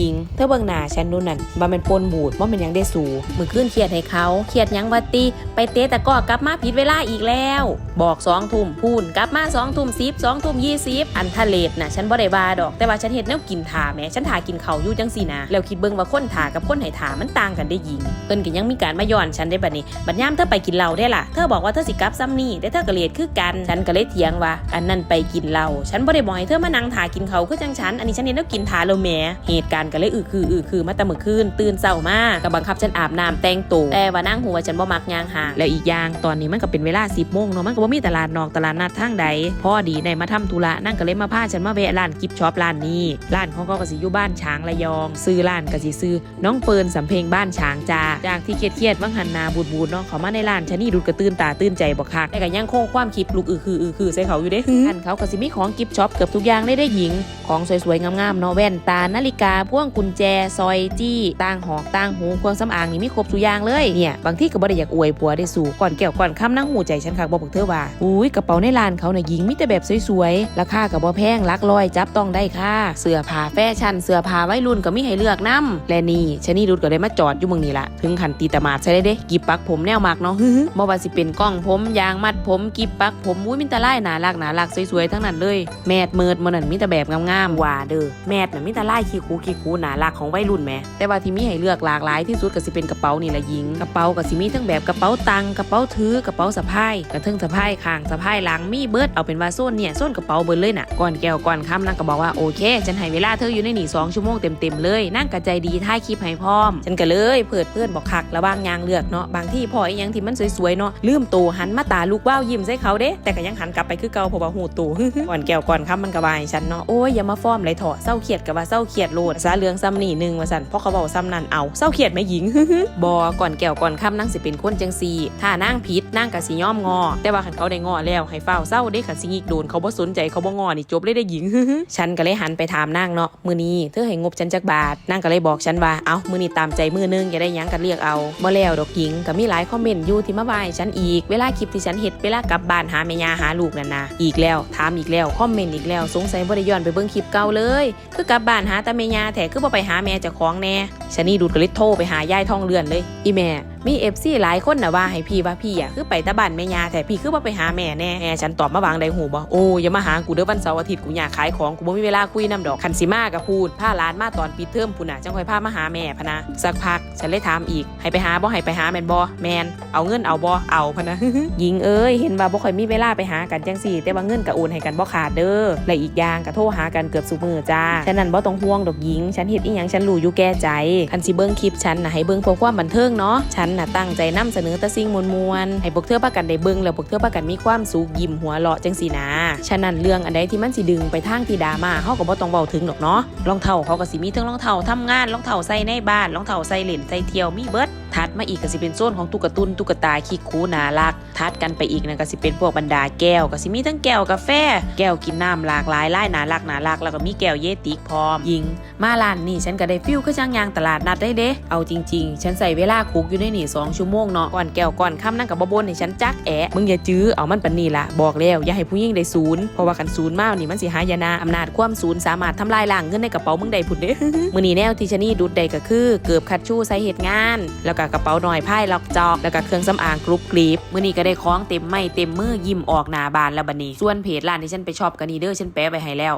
ยิงเธอเบิ่งหน้าฉันดูนั่นว่ามันปนบูดว่ามันหยังได้สูมือขึ้นเครียดให้เขาเครียดหยังวัติไปเตะตะก้อกลับมาผิดเวลาอีกแล้ว บอกสองทุ่มพูนกลับมาสองทุ่มสิบสองทุ่มยี่สิบอันทะเลดน่ะฉันบ่ได้บาดอก แต่ว่าฉันเห็นแนวกินถาแม่ฉันถากินเขาอยู่จังสินะแล้วคิดเบิ่งว่าคนถากับคนให้ถามันต่างกันได้ยิงเพิ่นก็ยังมีการมาย้อนฉันได้บัดนี้บัดยามเธอไปกินเหล้าได้ล่ะเธอบอกว่าเธอสิกลับซ้ำนี่แต่เธอก็เลดคือกันฉันก็เลยเถียงว่า อันนั้นไปกินเหล้าฉันบ่ได้บอกให้เธอมานั่งถากินเขาคือจังฉันอันนี้ฉันเห็นแล้วกินถาแล้วแหมเหตุการณ์ก็เลยอือคืออือคือมาแต่มื้อคืนตื่นเช้ามาก็บังคับฉันอาบน้ำแต่งตัวแต่ว่านั่งหัวาฉันบ่มักย่างห่างแล้วอีกอย่างตอนนี้มันก็เป็นเวลา10โมงเนาะมันก็บ่มีตลาดนอกตลาดนัดทางใดพอดีได้มาทำธุระนั่งก็เลยมาพาฉันมาแวะร้านกิฟช็อปร้านนี้ร้านของเขาก็สิอยู่บ้านช้างระยองซื้อร้านก็สิซื้อน้องเปิลสำเพ็งบ้านช้างจ้าจากที่เครียดๆว่างหันหนาบูดบูดๆเนาะเขามาในร้านฉันนี่ดูดกระตื้นตาตื้นใจบอกคักแต่ก็ยังคงความคิดลูกอือคืออือคือใส่เขาอยู่เด้อันเขาก็สิมีของกิฟช็อปเกือบทุกอย่างได้ได้หญิง ของสวยๆงามๆเนาะแว่นตานาฬิกาพวงกุญแจ ซอยจี้ต่างหอกต่างหูเครื่องสำอางนี่มีครบทุกอย่างเลยเนี่ยบางที่ก็บ่ได้อยากอวยผัวได้สู่ก่อนแก้วก่อนคำนั่งหูใจฉันคักบอกพวกเธอว่าอุ้ยกระเป๋าในร้านเขาน่ะหญิงมีแต่แบบสวยๆราคาก็บ่แพงลักร้อยจับต้องได้ค่ะ เสื้อผ้าแฟชั่นเสื้อผ้าวัยรุ่นก็มีให้เลือกนํและนี่ชนี่รุดก็ได้มาจอดอยู่เมืองนี่ละถึงขันตีตะมาดใช่ได้เด้กิบปักผมแนวมากเนาะฮึบ่ว่าสิเป็นกล้องผมยางมัดผมกิบปักผมอุ้ยมินตะไล่หนาลักหนาลักสวยๆทั้งนั้นเลย แมดเมิดมันนั่นมีแต่แบบงามๆว่าเด้อแมดน่ะมีแต่ไล่ขี้คูขี้คูหนาลักของวัยรุ่นแหมแต่ว่าที่มีให้เลือกหลากหลายที่สุดก็สิเป็นกระเป๋านี่ละหญิงกระเป๋าก็สิมีทั้งแบบกระเป๋าตังกระเป๋าถือกระเป๋าสะพายกระเทิงสะพายข้างสะพายหลังมีเบิดเอาเป็นว่าโซนเนี่ยโซนกระเป๋าเบิดเลยน่ะก่อนแก้วก่อนคำนางก็บอกว่าโอเคฉันให้เวลาเธออยู่ในนี่สองชั่วโมงเต็มๆเลยนั่งกระใจดีท้ายคลิปให้พร้อม ฉันก็เลยเปิดเพื่อนบอกคักระว่างยางเลือกเนาะบางที่พออีหยังที่มันสวยๆเนาะลืมโตหันมาตาลูกว่าวยิ้มใส่เขาเด้แต่ก็ยังหันกลับไปคือเก่าเพราะว่าหูตูก่อนแก้วก่อนคำมันก็บายฉันเนาะโอ้ยอย่ามาฟ้อมไรเถอะเศร้าเครียดกับว่าเศร้าเครียดโลดซาเรื่องซ้ำนี่หนึ่งว่าสันเพราะเขาบอกซ้ำนั่นเอาเศร้าเครียดไม่หญิงบอก่อนแก้วก่อนคำนั่งสิเป็นคนจังซีถ้านั่งผิดนั่งกะสิย่อมงอ แต่ว่าขันเขาได้งอแล้วให้เฝ้าเศร้าได้ขันสิงิกโดนเขาบ่สนใจเขาบ่งอนี่จบเลยได้หญิงฉันก็เลยหันไปถามนางเนาะมือนี้เธอให้งบฉันจักบาทนางก็เลยบอกฉันว่าเอ้ามือนี้ตามใจมือนึงอย่าได้ยั้งกันเรียกเอาบ่แล้วดอกหญิงก็มีหลายคอมเมนต์อยู่ที่มาบ่ายฉันอีกเวลาคลิปที่ฉันเฮ็ดเวลากลับบ้านหาแม่ยาหาลูกนั่นนะอีกแล้วถามอีกแล้วคอมเมนต์อีกแล้วสงสัยบ่ได้ย้อนไปเบิ่งคลิปเก่าเลย คือกลับบ้านหาต่แม่ยาแถ่คือบ่ไปหาแม่เจ้าของแน่ฉันนี่ดูดก็เลยโทรไปหายายทองเรือนเลย อีแม่ มีเอฟซีหลายคนนะว่าให้พี่ว่าพี่อะคือไปตะบ้านแม่ยาแต่พี่คือว่าไปหาแม่แน่แม่ฉันตอบมาวางใดหูบ่โอ้อย่ามาหากูเด้อวันเสาร์อาทิตย์กูอยากขายของกูบ่มีเวลาคุยน้ำดอกคันสิมากับพูดพาหลานมาตอนปิดเทอมพุ่นน่ะจังคอยพามาหาแม่พนะสักพักฉันเลยถามอีก ให้ไปหาบ่ให้ไปหาแมนบ่แมนเอาเงินเอาบ่เอาพนะยิงเอ้ยเห็นว่าบ่ค่อยมีเวลาไปหากันจังสี่แต่ว่าเงินก็โอนให้กันบ่ขาดเด้อและอีกอย่างก็โทรหากันเกือบสุมือจ้าฉะนั้นบ่ต้องห่วงดอกหญิง ฉันเฮ็ดอีหยังฉันรู้อยู่แก่ใจคันสิเบิ่งคลิปฉันนะให้เบิ่งเพื่อความบันเทิงเนาะฉันน่ะตั้งใจนำเสนอแต่สิ่งมวลมวลให้พวกเธอพากันได้เบิ่งแล้วพวกเธอพากันมีความสุขยิ้มหัวเราะจังสีนะฉะนั้นเรื่องอันใดที่มันสิดึงไปทางที่ดราม่าเฮาก็บ่ต้องเว้าถึงหรอกเนาะรองเท้าเขาก็สิมีทั้งรองเท้าทำงานรองเท้าใส่ในบ้านรองเท้าใส่เล่นใส่เที่ยวมีเบิดถัดมาอีกก็สิเป็นโซนของตุ๊กตุนตุ๊กตาขี้คูน่ารัก ถัดกันไปอีกนั่นก็สิเป็นพวกบรรดาแก้วก็สิมีทั้งแก้วกาแฟ แก้วกินน้ำหลากหลายหลายน่ารักหน่ารักแล้วก็มีแก้วเยติกพร้อมยิง มาร้านนี่ฉันก็ได้ฟิลคือจ้างยางตลาดนัดได้เด้เอาจริง ๆ ฉันใส่เวลาคุกอยู่ในนี่สองชั่วโมงเนาะก่อนแก้วก่อนค่ำนั่งกับบบ่นให้ฉันจักแอะมึงอย่าจื้อเอามันปันนี่ละบอกแล้วอย่าให้ผู้หญิงได้ศูนย์เพราะว่าคันศูนย์มากนี่มันสิหายนะอำนาจความศูนย์สามารถทำลายล้างเงินในกระเป๋ามึงได้ผุดเด้มือนี้แนวที่ชนี่ดุดใดก็คือเกือบคัดชู้ใส่เหตุงาน แล้วก็กระเป๋าหน่อยไพ่ล็อกจอกแล้วก็เครื่องสำอางกรุ๊ปกรีบมือนี้ก็ได้คล้องเต็มไม่เต็มมือยิ้มออกหน้าบานแล้วบัดนี้ ส่วนเพจร้านที่ฉันไปชอบกันนี่เด้อฉันแปะไปให้แล้ว